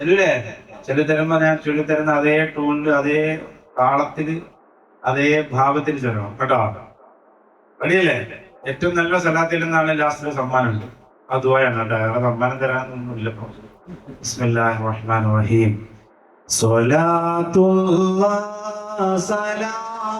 അല്ലേ തരുമ്പോ ഞാൻ ചൊല്ലി തരുന്ന അതേ ടൂണിൽ അതേ താളത്തിൽ അതേ ഭാവത്തിൽ ചൊല്ലണം. കേട്ടോ? വലിയല്ലേ ഏറ്റവും നല്ല സ്ഥലത്തിൽ നിന്നാണ് ലാസ്റ്റിലെ സമ്മാനം ഉണ്ട്. അതുപോയാണ് കേട്ടോ. സമ്മാനം തരാനൊന്നുമില്ല. ബിസ്മില്ലാഹിർ റഹീം. സ്വലാത്തുല്ലാ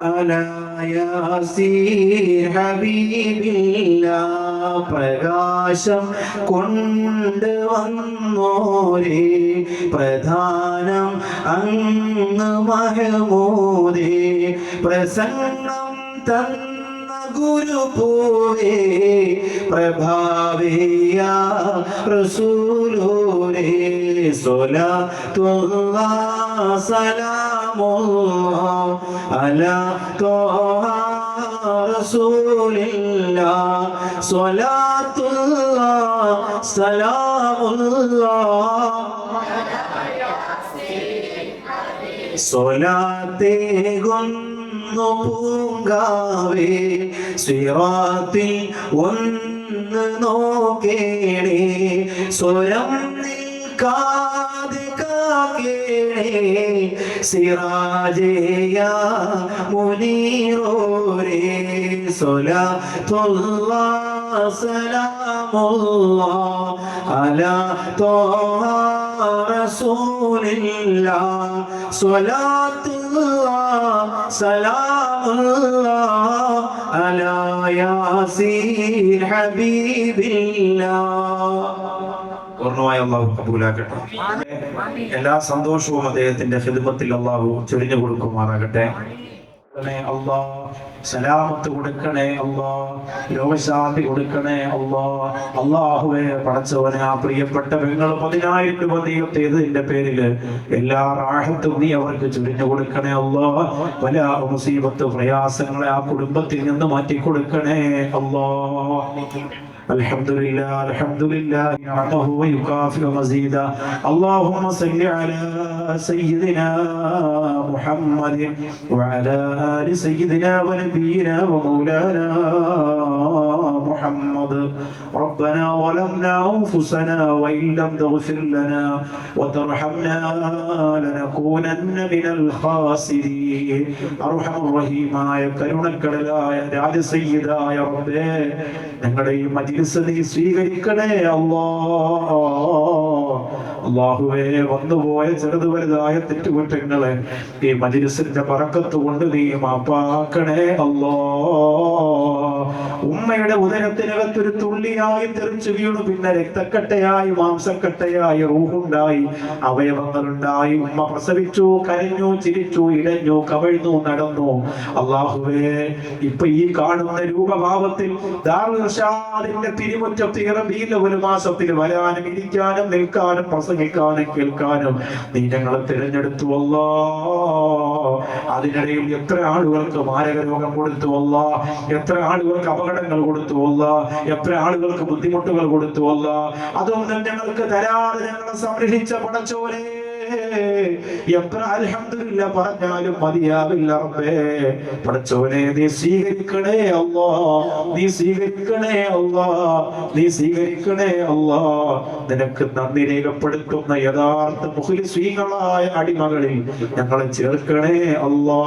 على ياسين حبيب الله പ്രകാശം കൊണ്ടുവന്നോരേ പ്രധാനം അങ്ങ് മഹമൂദേ പ്രസംഗം തന്ന ഗുരുപൂവേ പ്രഭാവേയ റസൂലൂരേ സ്വലാത്തേകൊന്നു പൂങ്കാവേ സിറാത്തിൽ ഒന്ന് നോക്കേണേ. സ്വരം നിൽക്കാതെ സിറാജേയ മുനീറോരേ സ്വലാത്തുല്ലാ സലാമുല്ലാ അലാ ത്വാഹ റസൂലില്ലാ സ്വലാത്തുല്ലാ സലാമുല്ലാ അലാ യാസീൻ ഹബീബില്ലാ പൂർണമായ അള്ളാഹു കബൂലാക്കട്ടെ. എല്ലാ സന്തോഷവും അദ്ദേഹത്തിന്റെ ഹിദ്മത്തിൽ അള്ളാഹു ചൊരിഞ്ഞു കൊടുക്കുമാറാകട്ടെ. അള്ളാ സലാമത്ത് കൊടുക്കണേ അള്ളാ രോഗശാന്തി കൊടുക്കണേ അള്ളാ അള്ളാഹുവെ പടച്ചവനെ ആ പ്രിയപ്പെട്ട പെങ്ങൾ പതിനായിരം രൂപ ദൈവത്തെ പേരിൽ പേരിൽ എല്ലാ റാഹത്തും നീ അവർക്ക് ചുരിഞ്ഞു കൊടുക്കണേ അള്ളാ. പല മുസീബത്ത് പ്രയാസങ്ങളെ ആ കുടുംബത്തിൽ നിന്ന് മാറ്റി കൊടുക്കണേ അല്ലാ الحمد لله الحمد لله نعمه ويكافئ مزيدا اللهم صل على سيدنا محمد وعلى آل سيدنا ونبينا ومولانا محمد ربنا ظلمنا أنفسنا وإن لم تغفر لنا وترحمنا لنكونن من الخاسرين أرحم الرحيم ആയ കരുണക്കടലായ രാജസയ്യിദായ റബ്ബേ ഞങ്ങളുടെ ഈ മജ്ലിസ് നീ സ്വീകരിക്കണേ അല്ലാ അള്ളാഹുവേ വന്നുപോയ ചെറുത് വലുതായ തെറ്റുകുറ്റങ്ങളെ ഈ മജിലിസിന്റെ പറക്കത്ത് കൊണ്ട് നീ മാപ്പാക്കണേ അല്ലോ. ഉമ്മയുടെ ഉദരത്തിനകത്തൊരു തുള്ളിയായി തെറിച്ചു വീണു പിന്നെ രക്തക്കട്ടയായി മാംസക്കട്ടയായി റൂഹുണ്ടായി അവയവങ്ങളുണ്ടായി ഉമ്മ പ്രസവിച്ചു കരഞ്ഞു ചിരിച്ചു ഇടഞ്ഞു കവഴ്ന്നു നടന്നു. അള്ളാഹുവേ ഇപ്പൊ ഈ കാണുന്ന രൂപഭാവത്തിൽ ദാറുഷാദിന്റെ തിരുമുറ്റത്ത് ഇറബിയിലെ ഒരു മാസത്തിൽ വരാനും ഇരിക്കാനും നിൽക്കാനും പ്രസംഗിക്കാനും കേൾക്കാനും നീ ഞങ്ങളെ തിരഞ്ഞെടുത്തു അല്ലാ. അതിനിടയിൽ എത്ര ആളുകൾക്ക് മാരക രോഗം കൊടുത്തു അല്ല. എത്ര ആളുകൾക്ക് അപകടങ്ങൾ കൊടുത്തു അല്ല. എത്ര ആളുകൾക്ക് ബുദ്ധിമുട്ടുകൾ കൊടുത്തു അല്ല. അതൊന്നും ഞങ്ങൾക്ക് തരാതെ ഞങ്ങളെ സംരക്ഷിച്ച പടച്ചോനെ. എത്ര അലഹമില്ല പറഞ്ഞാലും മതിയാവില്ല റബ്ബേ. പടച്ചോനെ നീ സ്വീകരിക്കണേ അല്ലോ. നീ സ്വീകരിക്കണേ അല്ലോ. നീ സ്വീകരിക്കണേ അല്ലോ. നിനക്ക് നന്ദി രേഖപ്പെടുത്തുന്ന യഥാർത്ഥ മുഖ്ലിസ്വീകളായ അടിമകളിൽ ഞങ്ങളെ ചേർക്കണേ അല്ലാ.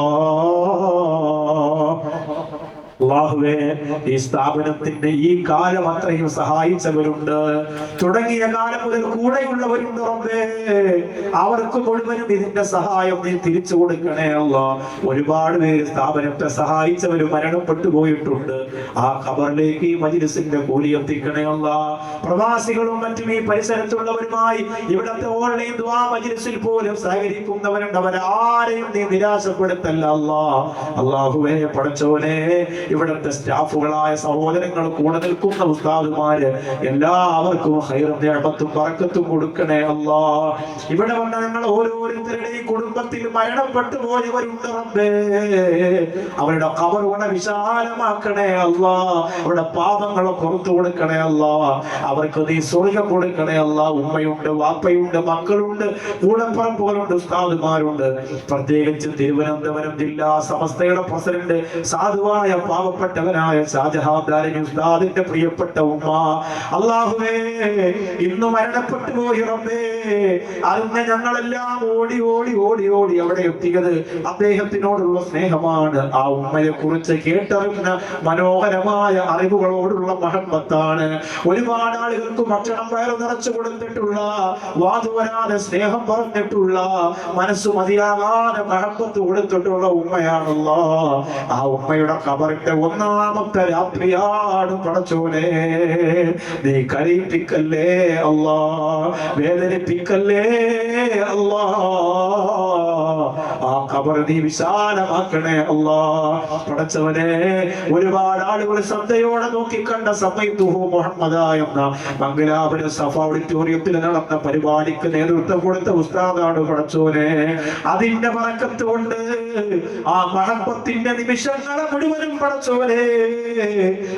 അള്ളാഹുവേ ഈ സ്ഥാപനത്തിന്റെ ഈ കാലം അത്രയും സഹായിച്ചവരുണ്ട്. തുടങ്ങിയ കാലം മുതൽ കൂടെയുള്ളവരുണ്ട് അവർക്ക് മുഴുവനും ഇതിന്റെ സഹായം നീ തിരിച്ചു കൊടുക്കണേ അല്ല ഒരുപാട് പേര് സ്ഥാപനത്തെ സഹായിച്ചവര് മരണപ്പെട്ടു പോയിട്ടുണ്ട്. ആ ഖബറിലേക്ക് ഈ മജിലിസിന്റെ കൂലി എത്തിക്കണേ അല്ല പ്രവാസികളും മറ്റും ഈ പരിസരത്തുള്ളവരുമായി ഇവിടത്തെ ഓൺലൈൻ ദ്വാ മജിലിസിൽ പോലും സഹകരിക്കുന്നവരുണ്ട്. അവരാരെയും നീ നിരാശപ്പെടുത്തല്ല അല്ലാഹുവേ പടച്ചോനെ ഇവിടുത്തെ സ്റ്റാഫുകളായ സഹോദരങ്ങൾ കൂടെ നിൽക്കുന്ന ഉസ്താദുമാര് എല്ലാവർക്കും ഹൈറും നേമത്തും പറക്കത്തും കൊടുക്കണേ അല്ലാ. ഇവിടെ വന്ന ഞങ്ങൾ ഓരോരുത്തരുടെയും കുടുംബത്തിൽ മരണപ്പെട്ടു പോയവരുണ്ട് റബ്ബേ. അവരുടെ കബറുകളെ വിശാലമാക്കണേ അല്ല. അവരുടെ പാപങ്ങളെ പുറത്തു കൊടുക്കണേ അല്ല. അവർക്ക് നീ സ്വർഗം കൊടുക്കണേ അല്ല. ഉമ്മയുണ്ട് വാപ്പയുണ്ട് മക്കളുണ്ട് കൂടപ്പറമ്പുകളുണ്ട് ഉസ്താദുമാരുണ്ട്. പ്രത്യേകിച്ച് തിരുവനന്തപുരം ജില്ലാ സമസ്തയുടെ പ്രസിഡന്റ് സാധുവായ പാവപ്പെട്ടവനായ ഷാജഹാദാരൻ ഉസ്താദിന്റെ പ്രിയപ്പെട്ട ഉമ്മ. അള്ളാഹുവേ ഇന്ന് മരണപ്പെട്ടു പോയി റബ്ബേ. അന്ന് ഞങ്ങളെല്ലാം ഓടി ഓടി ഓടി ഓടി അവിടെ എത്തിയത് അദ്ദേഹത്തിനോടുള്ള സ്നേഹമാണ്. ആ ഉമ്മയെ കുറിച്ച് കേട്ടറിഞ്ഞ മനോഹരമായ അറിവുകളോടുള്ള മഹത്വത്താണ് ഒരുപാട് ആളുകൾക്ക് ഭക്ഷണം വയറ് നിറച്ചു കൊടുത്തിട്ടുള്ള വാതുവരാതെ സ്നേഹം പറഞ്ഞിട്ടുള്ള മനസ്സ് മതിയാകാതെ മഹത്വത്ത് കൊടുത്തിട്ടുള്ള ഉമ്മയാണല്ലോ. ആ ഉമ്മയുടെ കബറിന്റെ ഒന്നാമത്തെ രാത്രിയാണ് പടച്ചോനെ നീ കരയിപ്പിക്കല്ലേ അല്ലാ? വേദനിപ്പിക്കല്ലേ അല്ലാ? ഖബർ നീ വിശാലമാക്കണേ അല്ലാ. പടച്ചവനെ ഒരുപാട് ആളുകൾ ശ്രദ്ധയോടെ നോക്കിക്കണ്ട സമയത്തുഹു മുഹമ്മദ എന്ന മംഗലാപുരം സഫ ഓഡിറ്റോറിയത്തിൽ നടന്ന പരിപാടിക്ക് നേതൃത്വം കൊടുത്ത ഉസ്താദാണ് പടച്ചോനെ അതിന്റെ മറക്കത്ത് കൊണ്ട് ആ മഹബത്തിന്റെ നിമിഷങ്ങളെ മുഴുവനും പടച്ചോനെ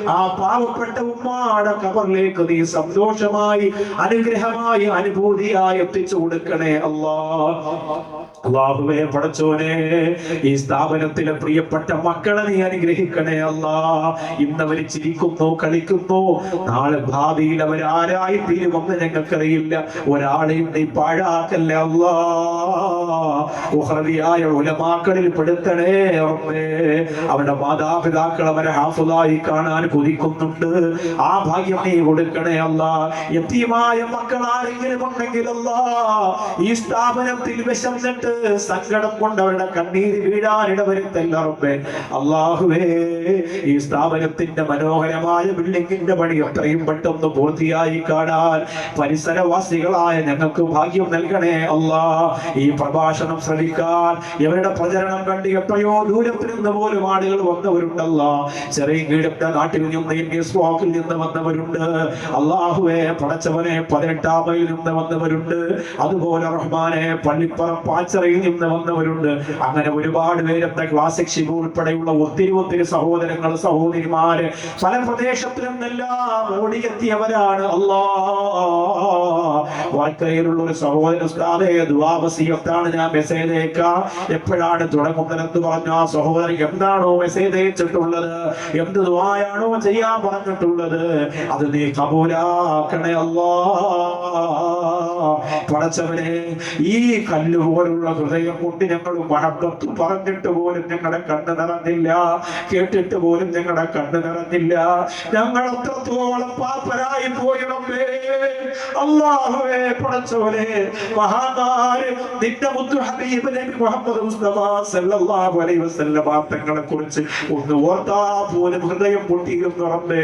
ആ പാവപ്പെട്ട ഉമ്മാടെ കബറിലേക്ക് നീ സന്തോഷമായി അനുഗ്രഹമായി അനുഭൂതിയായി എത്തിച്ചു കൊടുക്കണേ അല്ലാ. അള്ളാഹുവേ പടച്ചോനെ ഈ സ്ഥാപനത്തിലെ പ്രിയപ്പെട്ട മക്കളെ നീ അനുഗ്രഹിക്കണേ അല്ലാ. ഇന്നവർ ചിരിക്കുന്നു കളിക്കുന്നു. നാളെ ഭാവിയിൽ അവർ ആരായി തീരുമെന്ന് ഞങ്ങൾക്കറിയില്ല. ഒരാളെയും നീ പാഴാക്കല്ല അല്ലാ. ഉഹ്റവിയായ ഉലമാക്കളിൽ പെടുത്തണേ റബ്ബേ. അവരുടെ മാതാപിതാക്കൾ അവരെ ഹാഫുലായി കാണാൻ കൊതിക്കുന്നുണ്ട്. ആ ഭാഗ്യം നീ കൊടുക്കണേ അല്ല. എത്തിയമായ മക്കൾ ആരെങ്കിലും ഉണ്ടെങ്കിലല്ല ഈ സ്ഥാപനത്തിൽ വിശന്നിട്ട് സങ്കടം കൊണ്ട് അവരുടെ കണ്ണീര് വീഴാൻ ഇടവരുത്തല്ല അള്ളാഹുവേ ഈ സ്ഥാപനത്തിന്റെ മനോഹരമായ ബിൽഡിങ്ങിന്റെ പണി എത്രയും പെട്ടെന്ന് പൂർത്തിയായി കാണാൻ പരിസരവാസികളായ ഞങ്ങൾക്ക് ഭാഗ്യം നൽകണേ അല്ലാ ഈ പ്രഭാഷണം ശ്രവിക്കാൻ ഇവരുടെ പ്രചരണം കണ്ട് എത്രയോ ദൂരത്തിൽ നിന്ന് പോലും ആളുകൾ വന്നവരുണ്ടല്ല. ചെറിയ കീഴത്തെ നാട്ടിൽ നിന്ന് എന്റെ സ്വാക്കിൽ നിന്ന് വന്നവരുണ്ട്. അള്ളാഹുവെ പടച്ചവനെ പതിനെട്ടാം മൈൽ നിന്ന് വന്നവരുണ്ട്. അതുപോലെ റഹ്മാനെ പള്ളിപ്പുറം പാച്ചറയിൽ നിന്ന് വന്നവരുണ്ട് അങ്ങനെ ഒരുപാട് പേരത്തെ ക്ലാസിക് ശിവ ഉൾപ്പെടെയുള്ള ഒത്തിരി ഒത്തിരി സഹോദരങ്ങൾ സഹോദരിമാര് പല പ്രദേശത്തിൽ നിന്നെല്ലാം ഓടിയെത്തിയവരാണ്. അല്ലാ വർക്കയിലുള്ള ഒരു സഹോദരൻ ഞാൻ മെസ്സേജ് അയക്കാം എപ്പോഴാണ് തുടങ്ങുന്നതെന്ന് പറഞ്ഞു? ആ സഹോദരൻ എന്താണോ മെസ്സേജ് അയച്ചിട്ടുള്ളത്? എന്ത് ദുവായാണോ ചെയ്യാൻ പറഞ്ഞിട്ടുള്ളത്? അത് നീ കബൂലാക്കണേ അല്ലാ. പടച്ചവനെ ഈ കല്ല് പോലുള്ള ഹൃദയം കൊണ്ട് ഞങ്ങൾ മഹബത്ത് പറഞ്ഞിട്ട് പോലും ഞങ്ങളുടെ കണ്ണ് നിറഞ്ഞില്ല. കേട്ടിട്ട് പോലും ഞങ്ങളുടെ കണ്ണ് നിറഞ്ഞില്ല. ഞങ്ങൾ അത്രത്തോളം പാപ്പരായി പോയിടമേ അള്ളാഹുവേ പടച്ചവനെ മഹാനാര് നിന്റെ മുത്തു ഹബീബ് നബി മുഹമ്മദ് മുസ്തഫ സല്ലല്ലാഹു അലൈഹി വസല്ലം തങ്ങളെ കുറിച്ച് ഒന്ന് ഓർത്താ പോലും ഹൃദയം പൊട്ടിയിരുന്നു റബ്ബേ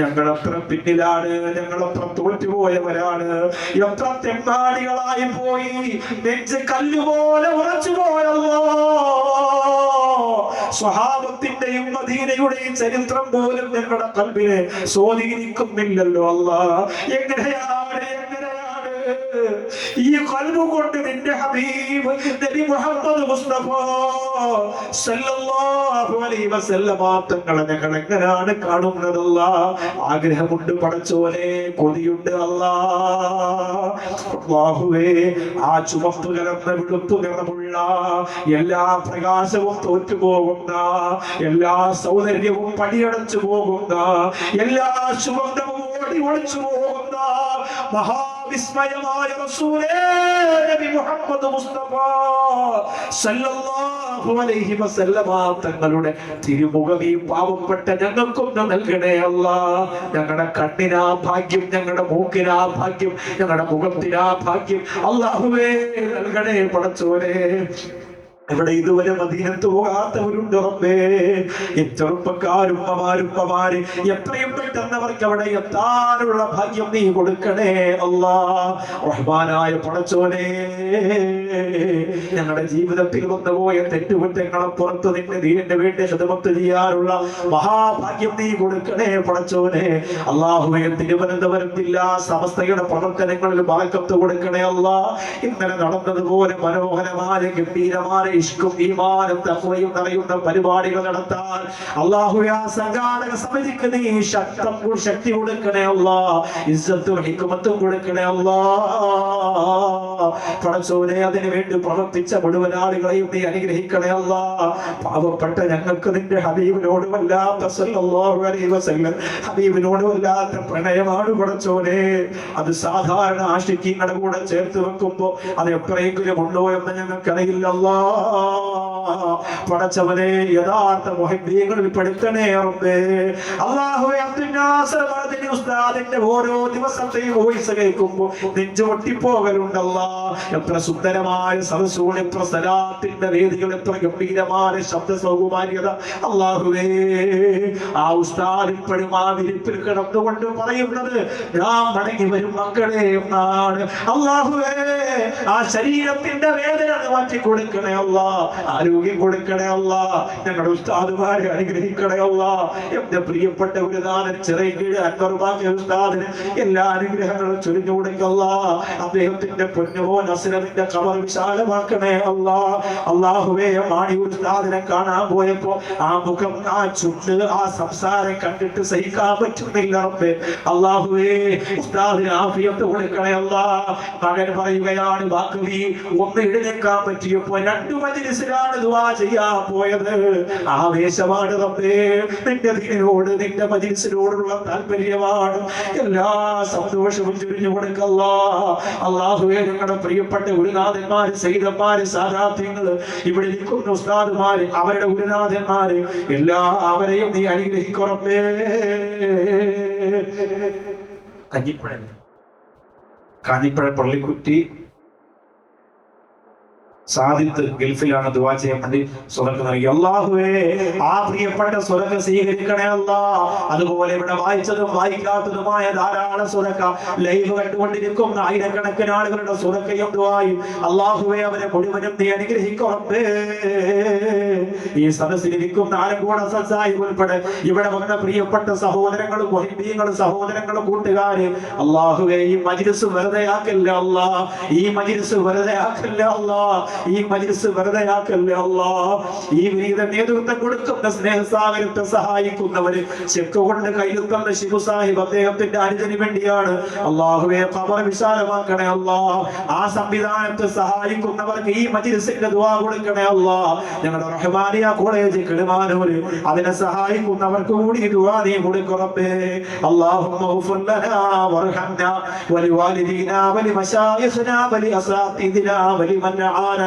ഞങ്ങൾ അത്ര പിന്നിലാണ് ഞങ്ങൾ എത്ര തോറ്റുപോയവരാണ്. എത്ര തെമ്മാടികളായി പോയി. നെഞ്ച് കല്ലുപോലെ ഉറച്ചു പോയല്ലോ. സ്വഹാബത്തിന്റെയും മദീനയുടെയും ചരിത്രം പോലും ഞങ്ങളുടെ കൽബിനെ സ്വാധീനിക്കുന്നില്ലല്ലോ അല്ല എങ്ങനെയാണ് ഈ കൽബ് കൊണ്ട് നിന്റെ ഹബീബ് നബി മുഹമ്മദ് മുസ്തഫ സല്ലല്ലാഹു അലൈഹി വസല്ലം തങ്ങളെ ഞങ്ങൾ എങ്ങനെയാണ് കാണുന്നതല്ല? ആഗ്രഹമുണ്ട് പടച്ചോനെ കൊതിയുണ്ട് അല്ലാ. അല്ലാഹുവേ ആ ചുമപ്പ് കലർന്ന വെളുപ്പ് കലർന്നുള്ള എല്ലാ പ്രകാശവും തോറ്റുപോകുന്ന എല്ലാ സൗന്ദര്യവും പടിയടച്ചു പോകുന്ന എല്ലാ സുഗന്ധവും ഓടി ഒളിച്ചു പോകുന്ന മഹാവിസ്മയമായ റസൂലേ നബി മുഹമ്മദ് മുസ്തഫ സല്ലല്ലാഹു അലൈഹി തങ്ങളുടെ തിരുമുഖം ഈ പാവപ്പെട്ട ഞങ്ങൾക്കൊന്ന് നൽകണേ അല്ല. ഞങ്ങളുടെ കണ്ണിനാ ഭാഗ്യം ഞങ്ങളുടെ മൂക്കിനാ ഭാഗ്യം ഞങ്ങളുടെ മുഖത്തിനാ ഭാഗ്യം. അള്ളാഹുവേ നൽകണേ പടച്ചോനെ. ഇവിടെ ഇതുവരെ മദീനത്ത് പോകാത്തവരുണ്ട് റബ്ബേ. ഈ ചെറുപ്പക്കാരും ഉമ്മമാരുപ്പമാര് എത്രയും പെട്ടെന്ന് അവർക്ക് അവിടെ എത്താനുള്ള ഭാഗ്യം നീ കൊടുക്കണേ അല്ലാ. റഹ്മാനായ പടച്ചോനെ ഞങ്ങളുടെ ജീവിതത്തിൽ വന്നുപോയ തെറ്റുകുറ്റങ്ങളെ പുറത്ത് നിന്റെ നീരിന്റെ വീട്ടിൽ ശതമത്ത് ചെയ്യാനുള്ള മഹാഭാഗ്യം നീ കൊടുക്കണേ പടച്ചോനെ. അള്ളാഹുവെ തിരുവനന്തപുരം ജില്ലാ സമസ്തയുടെ പ്രവർത്തനങ്ങളിൽ ബാക്കത്ത് കൊടുക്കണേ അല്ലാ. ഇന്നലെ നടന്നതുപോലെ മനോഹരമായ ഗംഭീരമായ ഇഷ്കും ഈമാനും തഖ്വയും നിറയുന്ന പരിപാടികൾ നടത്താൻ. അള്ളാഹുവെ ആ സംഘാടക സമിതിക്ക് നീ ശക്തം ശക്തി കൊടുക്കണേ അല്ലാ. ഇസ്സത്തും ഹിക്കുമത്തും കൊടുക്കണേ അല്ലാ. പടച്ചോനെ അതിനു വേണ്ടി പ്രവർത്തിച്ച മുഴുവൻ ആളുകളെയും നീ അനുഗ്രഹിക്കണേ അല്ലാ. പാവപ്പെട്ട ഞങ്ങൾക്ക് നിന്റെ ഹബീബിനോട് വല്ലാത്ത സല്ലല്ലാഹു അലൈഹി വസല്ലം ഹബീബിനോട് വല്ലാത്ത പ്രണയമാണ് പടച്ചോനെ. അത് സാധാരണ ആഷിക്കീങ്ങളുടെ കൂടെ ചേർത്ത് വെക്കുമ്പോ അത് എപ്പോഴെങ്കിലും ഉണ്ടോ എന്ന് ഞങ്ങൾക്കറിയില്ലല്ലാ Oh. പടച്ചവനെ യഥാർത്ഥ മുഹബ്ബീങ്ങളിൽ പെടുത്തണേ റബ്ബേ. അല്ലാഹുവേ അബ്ദുൽ ഉസ്താദിന്റെ ഓരോ ദിവസത്തെയും വോയിസ് കേൾക്കുമ്പോൾ നെഞ്ചു പൊട്ടിപ്പോകലുണ്ടല്ലാ. എത്ര സുന്ദരമായ സദസ്സുകൾ എത്ര സ്ഥലത്തിന്റെ വേദികൾ എത്ര ഗംഭീരമായ ശബ്ദ സൗകുമാര്യത അള്ളാഹുവേ ആ ഉസ്താദ് ഇപ്പോഴും ആ വിരിപ്പിൽ കിടന്നുകൊണ്ട് പറയുന്നത് ഞാൻ മടങ്ങി വരും മക്കളെ എന്നാണ് അള്ളാഹുവേ ആ ശരീരത്തിന്റെ വേദന മാറ്റി കൊടുക്കണേ അല്ല ആരോഗ്യം കൊടുക്കണേ അല്ല. ഞങ്ങളുടെ ഉസ്താദുമാരെ അനുഗ്രഹിക്കണേ അല്ല. എന്റെ പ്രിയപ്പെട്ട ഒരു ദാനം ചെറിയ കീഴ് അൻവറുമാക്കിയ ഉസ്താദിന് എല്ലാ അനുഗ്രഹങ്ങളും ചൊരിഞ്ഞു കൊടുക്കല്ല അദ്ദേഹത്തിന്റെ പൊന്നുമോൻ അസുരത്തിന്റെ കവർ വിശാലമാക്കണേ അല്ല. അള്ളാഹുവേ മാണി ഉസ്താദിനെ കാണാൻ പോയപ്പോ ആ മുഖം ആ ചുണ്ട് ആ സംസാരം കണ്ടിട്ട് സഹിക്കാൻ പറ്റുന്നില്ല അള്ളാഹുവേ ഉസ്താദിന് ആഫിയത്ത് കൊടുക്കണേ അല്ല. മകൻ പറയുകയാണ് ബാക്കി ഒന്ന് എഴുന്നേക്കാൻ പറ്റിയപ്പോ രണ്ടു മജിലിസിലാണ് ദുവാ ചെയ്യാ പോയത് ആവേശമാണ് റബ്ബേ. നിന്റെ ദീനോട് നിന്റെ മജീസിനോടുള്ള താല്പര്യമാണ്. എല്ലാ സന്തോഷവും ചുരിഞ്ഞു കൊടുക്കല്ല. അള്ളാഹുവേ ഞങ്ങളുടെ പ്രിയപ്പെട്ട ഗുരുനാഥന്മാര് സൈതന്മാര് സാധാർത്ഥ്യങ്ങൾ ഇവിടെ നിൽക്കുന്ന ഉസ്താദുമാര് അവരുടെ ഗുരുനാഥന്മാര് എല്ലാ അവരെയും നീ അനുഗ്രഹിക്കുറപ്പേ കഞ്ഞിപ്പുഴ. കാഞ്ഞിപ്പുഴ പള്ളിക്കുറ്റി സാദിത്ത് ഗൾഫിലാണ് ദുവാ ചെയ്യാൻ വേണ്ടി സ്വതക്ക് നൽകി. അള്ളാഹുവേ ആ പ്രിയപ്പെട്ട സ്വരക്ക സ്വീകരിക്കണേ അല്ലാ. അതുപോലെ ഇവിടെ വായിച്ചതും വായിക്കാത്തതുമായ ധാരാളം സ്വരക്ക ലൈവ് കണ്ടുകൊണ്ടിരിക്കുന്ന ആയിരക്കണക്കിന് ആളുകളുടെ സ്വരക്കയും ദുവായും അള്ളാഹുവേ അവരെ മുഴുവനും നീ അനുഗ്രഹിക്കണമേ. ഈ സദസ്സിലിരിക്കുന്ന ആലങ്കോട സസായി ഉൾപ്പെടെ ഇവിടെ വന്ന പ്രിയപ്പെട്ട സഹോദരങ്ങളും മഹിബീങ്ങളും സഹോദരങ്ങളും കൂട്ടുകാര് അള്ളാഹുവേ ഈ മജിലിസ് വെറുതെ ആക്കല്ല അല്ലാ? ഈ മജിലിസ് വെറുതെ ആക്കല്ല അല്ലാ? ഈ മജിലിസ് വെറുതെ ആക്കല്ല അല്ലാ ഈ വിനീത നേതൃത്വം കൊടുക്കുന്ന സ്നേഹസാഗരത്തെ സഹായിക്കുന്നവര് ചെക്ക് കൊണ്ട് കയ്യിൽ തന്ന ശിവ സാഹിബ് അദ്ദേഹത്തിന്റെ അനുജന് വേണ്ടിയാണ് അള്ളാഹുവെ ഖബർ വിശാലമാക്കണേ അല്ലാ ആ സംവിധാനത്തെ സഹായിക്കുന്നവർക്ക് ഈ മജിലിസിന്റെ ദുആ കൊടുക്കണേ അല്ലാ ഞങ്ങളുടെ റഹ്മാനിയ കോളേജ് കിളിമാനൂര് അതിനെ സഹായിക്കുന്നവർക്ക് കൂടി ഈ ദുആ നീ കൊടുക്കറപ്പേ اللهم اغفر لنا وارحمنا ولوالدينا ولمشايخنا ولأساتذتنا ولمن أعاننا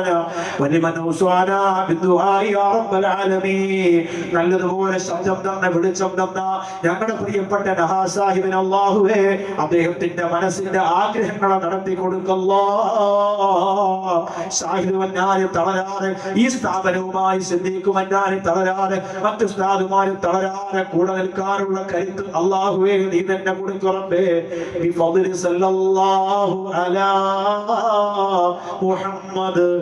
നല്ലതുപോലെ ശബ്ദം തന്ന വെളിച്ചം തന്ന ഞങ്ങളുടെ പ്രിയപ്പെട്ട നഹാ സാഹിബിന് അള്ളാഹുവേ അദ്ദേഹത്തിന്റെ മനസ്സിന്റെ ആഗ്രഹങ്ങളെ നടത്തി കൊടുക്കല്ലോ. സാഹിബന്മാരെ തളരാതെ ഈ സ്ഥാപനവുമായി സിദ്ധിക്കുമെന്നാരെ തളരാതെ മറ്റു സ്ഥാതുമാരും തളരാതെ കൂടെ നിൽക്കാറുള്ള കരുത്ത് അള്ളാഹുവേ നീ തന്നെ കൊടുക്കുറമ്പേ ബിഫദിലി സല്ലല്ലാഹു അലാ മുഹമ്മദ്